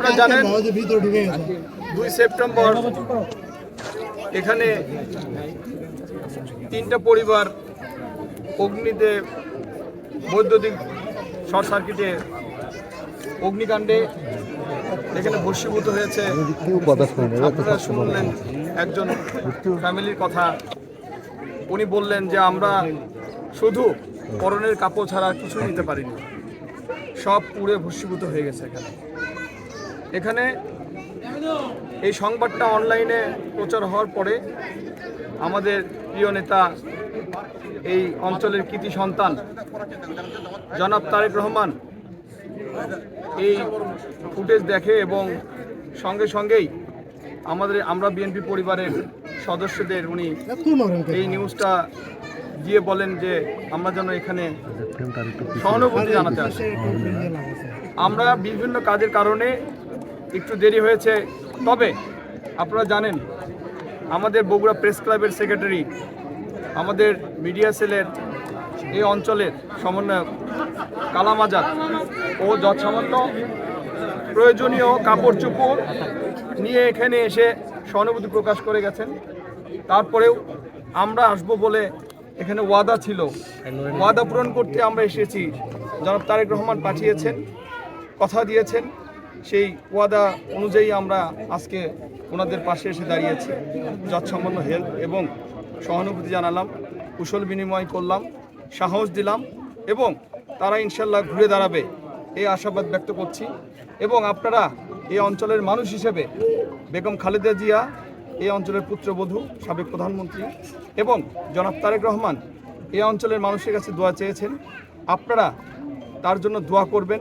আপনারা জানেন, দুই সেপ্টেম্বর এখানে তিনটা পরিবার অগ্নিতে বৈদ্যুতিক শর্ট সার্কিটে অগ্নিকাণ্ডে এখানে ভস্মীভূত হয়েছে। আপনারা শুনলেন একজন ফ্যামিলির কথা। উনি বললেন যে, আমরা শুধু পরনের কাপড় ছাড়া আর কিছু নিতে পারিনি। সব পুড়ে ভস্মীভূত হয়ে গেছে এখানে। এখানে এই সংবাদটা অনলাইনে প্রচার হওয়ার পরে আমাদের প্রিয় নেতা এই অঞ্চলের কৃতি সন্তান, জনাব তারেক রহমান, এই ফুটেজ দেখে এবং সঙ্গে সঙ্গেই আমাদের আমরা বিএনপি পরিবারের সদস্যদের উনি এই নিউজটা দিয়ে বলেন যে আমরা যেন এখানে সহানুভূতি জানাতে আসি। আমরা বিভিন্ন কাজের কারণে একটু দেরি হয়েছে। তবে আপনারা জানেন, আমাদের বগুড়া প্রেস ক্লাবের সেক্রেটারি, আমাদের মিডিয়া সেলের এই অঞ্চলের সমন্বয়ক কালাম আজাদ। ও যৎসামান্য প্রয়োজনীয় কাপড় চোপড় নিয়ে এখানে এসে সহানুভূতি প্রকাশ করে গেছেন। তারপরেও আমরা আসব বলে এখানে ওয়াদা ছিল। ওয়াদা পূরণ করতে আমরা এসেছি। জনাব তারেক রহমান পাঠিয়েছেন, কথা দিয়েছেন। সেই ওয়াদা অনুযায়ী আমরা আজকে ওনাদের পাশে এসে দাঁড়িয়েছি। যৎসামান্য হেল্প এবং সহানুভূতি জানালাম, কুশল বিনিময় করলাম, সাহস দিলাম এবং তারা ইনশাল্লাহ ঘুরে দাঁড়াবে এই আশাবাদ ব্যক্ত করছি এবং আপনারা এই অঞ্চলের মানুষ হিসেবে বেগম খালেদা জিয়া, এই অঞ্চলের পুত্রবধূ, সাবেক প্রধানমন্ত্রী এবং জনাব তারেক রহমান এই অঞ্চলের মানুষের কাছে দোয়া চেয়েছেন। আপনারা তার জন্য দোয়া করবেন।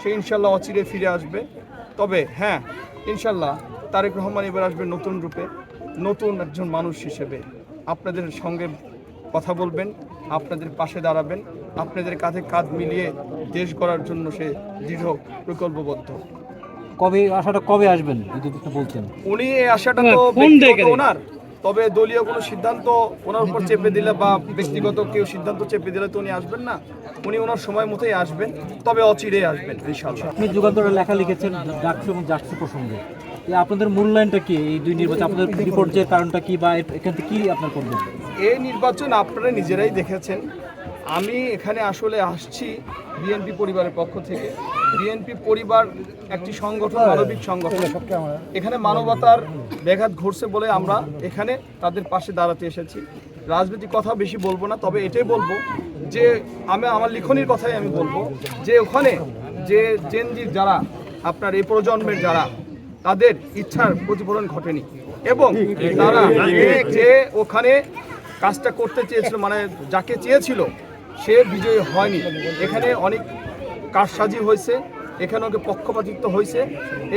সে ইনশাল্লাহ অচিরে ফিরে আসবে। তবে হ্যাঁ ইনশাল্লাহ তারেক রহমান এবার আসবে নতুন রূপে নতুন একজন মানুষ হিসেবে। আপনাদের সঙ্গে কথা বলবেন আপনাদের পাশে দাঁড়াবেন আপনাদের কাঁধে কাঁধ মিলিয়ে দেশ গড়ার জন্য সে দৃঢ় প্রকল্পবদ্ধ। কবে আশাটা কবে আসবেন যদি একটু বলতেন? উনি এই আশাটা তো ওনার। তবে দলীয় কোনো সিদ্ধান্ত ওনার উপর চেপে দিলে বা ব্যক্তিগত কেউ সিদ্ধান্ত চেপে দিলে তো উনি আসবেন না উনি ওনার সময় মতোই আসবেন তবে অচিরে আসবেন ইনশাল্লাহ আপনি যুগান্তরে লেখা লিখেছেন ডাকসু এবং জাকসু প্রসঙ্গে। আপনাদের মূল্যায়নটা কি এই দুই নির্বাচন? আপনাদের বিপর্যয়ের কারণটা কি বা এখান থেকে কি আপনার করবেন? এই নির্বাচন আপনারা নিজেরাই দেখেছেন। আমি এখানে আসলে আসছি বিএনপি পরিবারের পক্ষ থেকে। বিএনপি পরিবার একটি সংগঠন মানবিক সংগঠন। এখানে মানবতার ব্যাঘাত ঘটছে বলে আমরা এখানে তাদের পাশে দাঁড়াতে এসেছি। রাজনৈতিক কথা বেশি বলব না, তবে এটাই বলব যে আমি আমার লিখনির কথাই আমি বলব যে ওখানে যে জেনজির যারা, আপনার এই প্রজন্মের যারা, তাদের ইচ্ছার প্রতিফলন ঘটেনি এবং তারা যে ওখানে কাজটা করতে চেয়েছিল মানে যাকে চেয়েছিল, সে বিজয়ী হয়নি। এখানে অনেক কারসাজি হয়েছে এখানে ওকে পক্ষপাতিত্ব হয়েছে?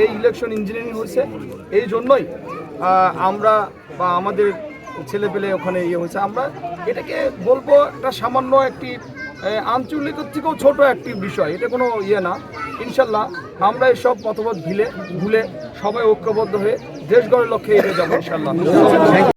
এই ইলেকশন ইঞ্জিনিয়ারিং হয়েছে। এই জন্যই আমরা বা আমাদের ছেলে পেলে ওখানে ইয়ে হয়েছে। আমরা এটাকে বলব একটা সামান্য একটি আঞ্চলিকের থেকেও ছোট একটি বিষয়। এটা কোনো ইয়ে না। ইনশাল্লাহ আমরা এসব মতবাদ ভিলে ভুলে সবাই ঐক্যবদ্ধ হয়ে দেশ গড়ের লক্ষ্যে এগিয়ে যাব ইনশাল্লাহ।